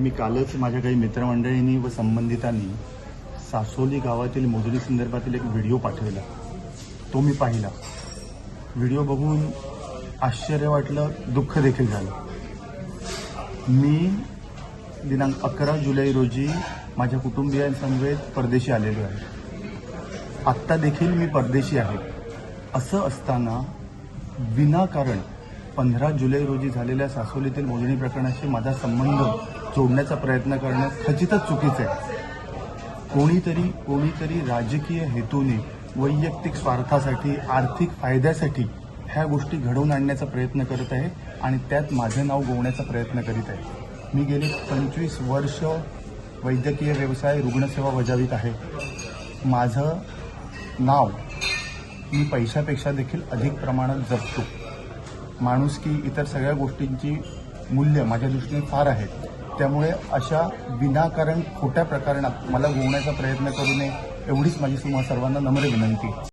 मी कालच माझ्या काही मित्रमंडळींनी व संबंधितांनी सासोली गावातील मोजणी संदर्भातील एक व्हिडिओ पाठवला. तो मी पाहिला. व्हिडिओ बघून आश्चर्य वाटलं दुःख देखील झालं. मी दिनांक अकरा जुलै रोजी माझ्या कुटुंबियांसमवेत परदेशी आलेलो आहे. आत्ता देखील मी परदेशी आहे. असं असताना विनाकारण पंधरा जुलै रोजी झालेल्या सासोलीतील मोजणी प्रकरणाशी माझा संबंध जोडण्याचा प्रयत्न करणं खचितच चुकीचं आहे. कोणीतरी कोणीतरी राजकीय हेतूने वैयक्तिक स्वार्थासाठी आर्थिक फायद्यासाठी ह्या गोष्टी घडवून आणण्याचा प्रयत्न करत आहे आणि त्यात माझं नाव गोवण्याचा प्रयत्न करीत आहे. मी गेली पंचवीस वर्ष वैद्यकीय व्यवसाय रुग्णसेवा बजावित आहे. माझं नाव मी पैशापेक्षा देखील अधिक प्रमाणात जपतो. माणुसकी इतर सगळ्या गोष्टींची मूल्य माझ्या दृष्टीने फार आहेत. त्यामुळे अशा विनाकारण खोट्या प्रकरणात मला गोवण्याचा प्रयत्न करू नये एवढीच माझी तुम्हा सर्वांना नम्र विनंती.